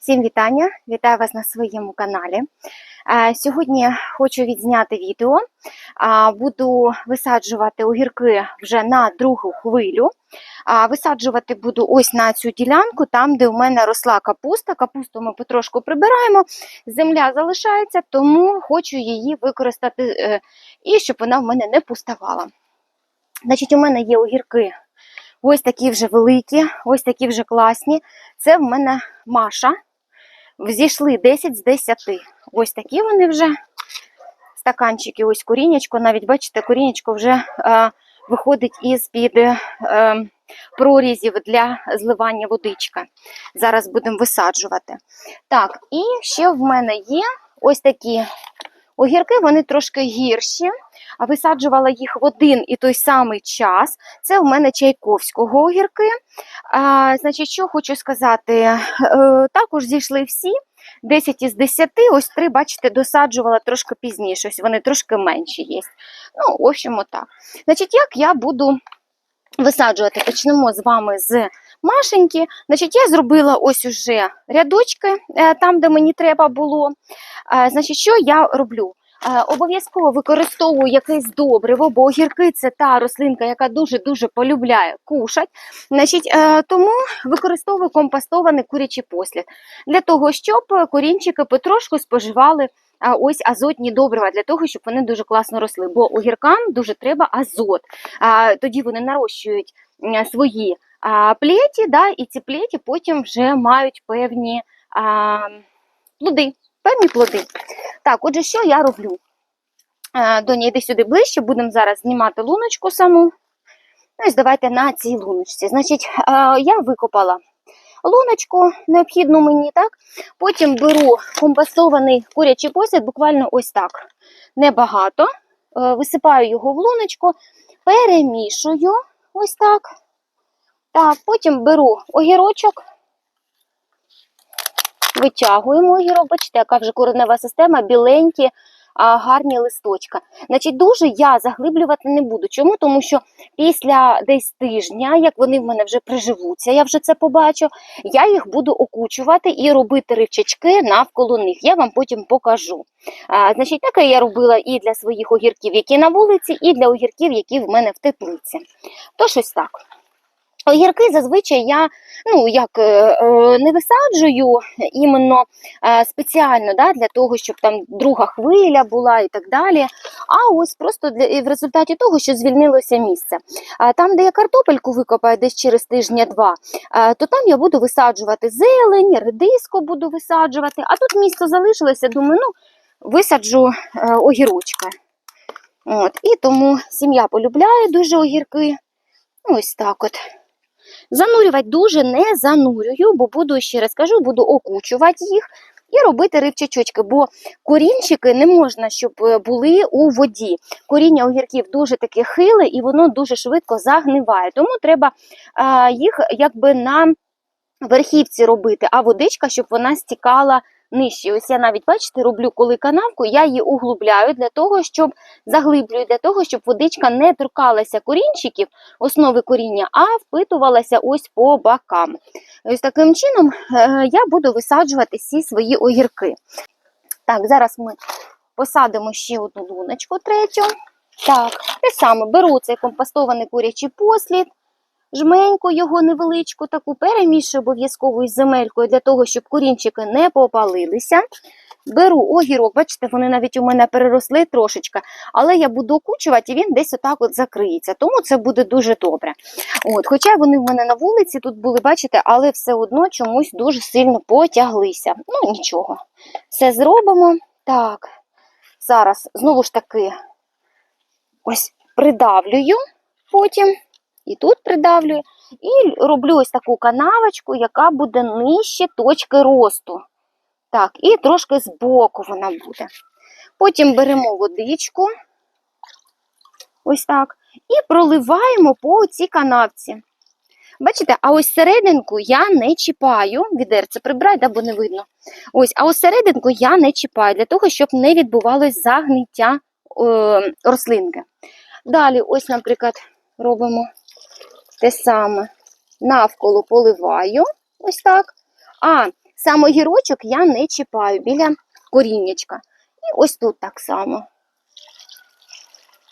Всім вітання! Вітаю вас на своєму каналі. Е, Сьогодні хочу відзняти відео. Буду висаджувати огірки вже на другу хвилю. Висаджувати буду ось на цю ділянку, там, де у мене росла капуста. Капусту ми потрошку прибираємо, земля залишається, тому хочу її використати е, і щоб вона в мене не пуставала. Значить, у мене є огірки. Ось такі вже великі, ось такі вже класні. Це в мене Маша. Зійшли 10 з 10. Ось такі вони вже стаканчики, ось корінечко. Навіть бачите, корінечко вже е, виходить із-під е, прорізів для зливання водичка. Зараз будемо висаджувати. Так, і ще в мене є ось такі огірки, вони трошки гірші. А висаджувала їх в один і той самий час. Це в мене чайковського огірки. А, Значить, що хочу сказати, е, також зійшли всі 10 із 10, ось три, бачите, досаджувала трошки пізніше, ось вони трошки менші є. Ну, в общем, отак. Значить, як я буду висаджувати? Почнемо з вами з Машеньки. Значить, я зробила ось уже рядочки е, там, де мені треба було. Е, Значить, що я роблю? Е, Обов'язково використовую якесь добриво, бо огірки це та рослинка, яка дуже-дуже полюбляє кушать. Значить, тому використовую компостований курячий послід для того, щоб корінчики потрошку споживали ось азотні добрива, для того, щоб вони дуже класно росли. Бо огіркам дуже треба азот. Тоді вони нарощують свої плеті, да, і ці плеті потім вже мають певні а, плоди. Певні плоди. Так, отже, що я роблю? Доня, йди сюди ближче, будемо зараз знімати луночку саму. Ну, давайте на цій луночці. Значить, я викопала луночку, необхідну мені, так? Потім беру компостований курячий посід, буквально ось так. Небагато. Е, Висипаю його в луночку, перемішую ось так. Так, потім беру огірочок, витягуємо огірок, бачите, яка вже коренева система, біленькі, гарні листочка. Значить, дуже я заглиблювати не буду. Чому? Тому що після десь тижня, як вони в мене вже приживуться, я вже це побачу, я їх буду окучувати і робити ривчачки навколо них. Я вам потім покажу. Значить, таке я робила і для своїх огірків, які на вулиці, і для огірків, які в мене в теплиці. Тож ось так. Огірки зазвичай я ну, як, е, е, не висаджую іменно е, спеціально да, для того, щоб там друга хвиля була і так далі. А ось просто для, в результаті того, що звільнилося місце. Там, де я картопельку викопаю десь через тижня-два, е, то там я буду висаджувати зелень, редиску буду висаджувати. А тут місце залишилося, думаю, ну, висаджу е, огірочка. От, і тому сім'я полюбляє дуже огірки. Ось так от. Занурювати дуже не занурюю, бо буду, ще раз кажу, буду окучувати їх і робити ривчачочки, бо корінчики не можна, щоб е, були у воді. Коріння огірків дуже таке хиле і воно дуже швидко загниває. Тому треба їх якби на верхівці робити, а водичка, щоб вона стікала нижче. Ось я навіть, бачите, роблю коли канавку, я її углубляю для того, щоб заглиблюю, для того, щоб водичка не торкалася корінчиків, основи коріння, а впитувалася ось по бокам. Ось таким чином е, я буду висаджувати всі свої огірки. Так, зараз ми посадимо ще одну луночку третю. Так, те саме беру цей компостований курячий послід, жменьку його невеличку, таку перемішую обов'язково із земелькою для того, щоб корінчики не попалилися. Беру огірок, бачите, вони навіть у мене переросли трошечки, але я буду окучувати і він десь отак от закриється, тому це буде дуже добре. От, Хоча вони в мене на вулиці тут були, бачите, але все одно чомусь дуже сильно потяглися. Ну, нічого. Все зробимо. Так, зараз знову ж таки ось придавлюю потім. І тут придавлюю, і роблю ось таку канавочку, яка буде нижче точки росту. Так, і трошки збоку вона буде. Потім беремо водичку, ось так, і проливаємо по цій канавці. Бачите, а ось серединку я не чіпаю, відерце прибирай, да, бо не видно. Ось, а ось серединку я не чіпаю, для того, щоб не відбувалось загниття е, рослинки. Далі, ось, наприклад, робимо те саме. Навколо поливаю, ось так. А сам огірочок я не чіпаю біля коріннячка. І ось тут так само.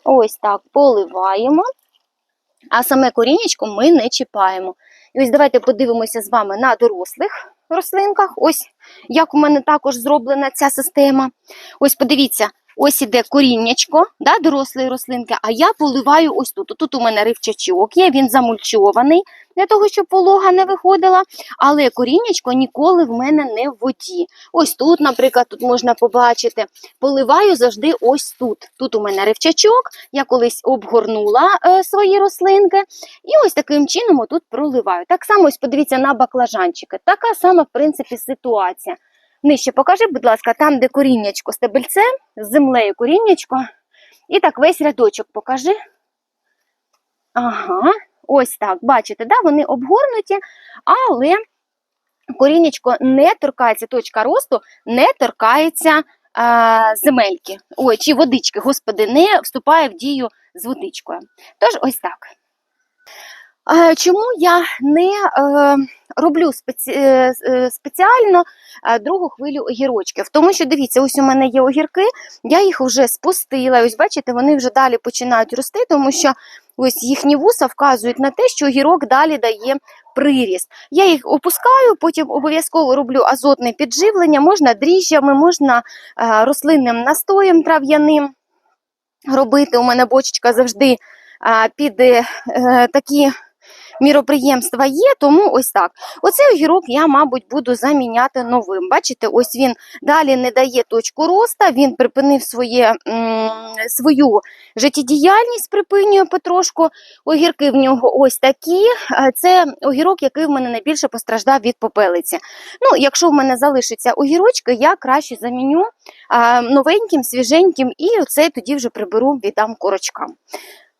Ось так поливаємо. А саме корінечко ми не чіпаємо. І ось давайте подивимося з вами на дорослих рослинках. Ось як у мене також зроблена ця система. Ось подивіться, ось іде коріннячко да, дорослої рослинки, а я поливаю ось тут. Тут у мене ривчачок є, він замульчований для того, щоб волога не виходила. Але коріннячко ніколи в мене не в воді. Ось тут, наприклад, тут можна побачити. Поливаю завжди ось тут. Тут у мене ривчачок, я колись обгорнула е, свої рослинки. І ось таким чином тут проливаю. Так само ось подивіться на баклажанчики. Така сама, в принципі, ситуація. Нижче покажи, будь ласка, там, де коріннячко стебельце, з землею коріннячко. І так весь рядочок покажи. Ага, ось так. Бачите, да? вони обгорнуті, але коріннячко не торкається, точка росту не торкається а, земельки. Ой, чи водички, господи, не вступає в дію з водичкою. Тож, ось так. Е, Чому я не е, роблю е, спеціально другу хвилю огірочків? Тому що дивіться, ось у мене є огірки, я їх вже спустила. Ось бачите, вони вже далі починають рости, тому що ось їхні вуса вказують на те, що огірок далі дає приріст. Я їх опускаю, потім обов'язково роблю азотне підживлення, можна дріжджами, можна рослинним настоєм трав'яним робити. У мене бочечка завжди під такі міроприємства є, тому ось так. Оцей огірок я, мабуть, буду заміняти новим. Бачите, ось він далі не дає точку роста, він припинив своє, м, свою життєдіяльність, припинює потрошку. Огірки в нього ось такі. Це огірок, який в мене найбільше постраждав від попелиці. Ну, якщо в мене залишиться огірочки, я краще заміню новеньким, свіженьким, і оце тоді вже приберу, віддам корочкам.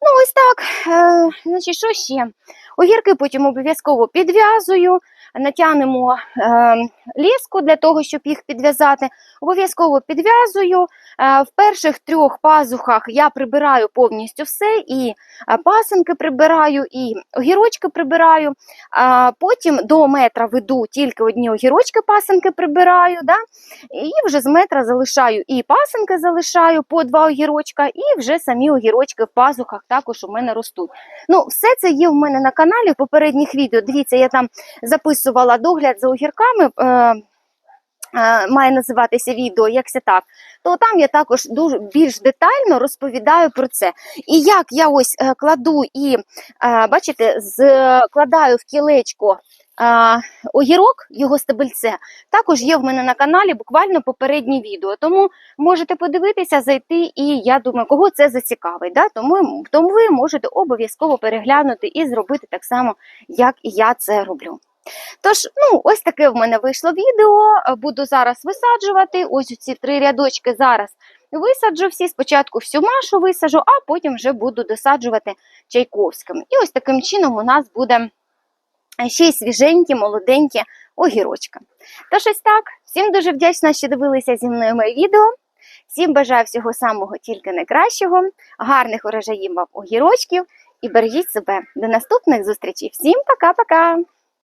Ну, ось так. Е, значить, що ще? Огірки потім обов'язково підв'язую, натягнемо е, ліску для того, щоб їх підв'язати. Обов'язково підв'язую. Е, в перших трьох пазухах я прибираю повністю все, і е, пасинки прибираю, і огірочки прибираю. А потім до метра веду тільки одні огірочки, пасинки прибираю. Да? І вже з метра залишаю і пасинки залишаю по два огірочка, і вже самі огірочки в пазухах також у мене ростуть. Ну, все це є в мене на каналі в попередніх відео. Дивіться, я там записувала догляд за огірками. Е, е, Має називатися відео, як це так, то там я також дуже більш детально розповідаю про це. І як я ось е, кладу і, е, бачите, складаю в кілечко огірок, його стебельце, також є в мене на каналі буквально попереднє відео. Тому можете подивитися, зайти, і я думаю, кого це зацікавить. Да? Тому, тому ви можете обов'язково переглянути і зробити так само, як я це роблю. Тож, ну, ось таке в мене вийшло відео. Буду зараз висаджувати. Ось ці три рядочки зараз висаджу всі. Спочатку всю машу висаджу, а потім вже буду досаджувати чайковським. І ось таким чином у нас буде ще й свіженькі, молоденькі огірочка. Тож ось так. Всім дуже вдячна, що дивилися зі мною моє відео. Всім бажаю всього самого тільки найкращого, гарних урожаїв вам огірочків і бережіть себе. До наступних зустрічей. Всім пока-пока!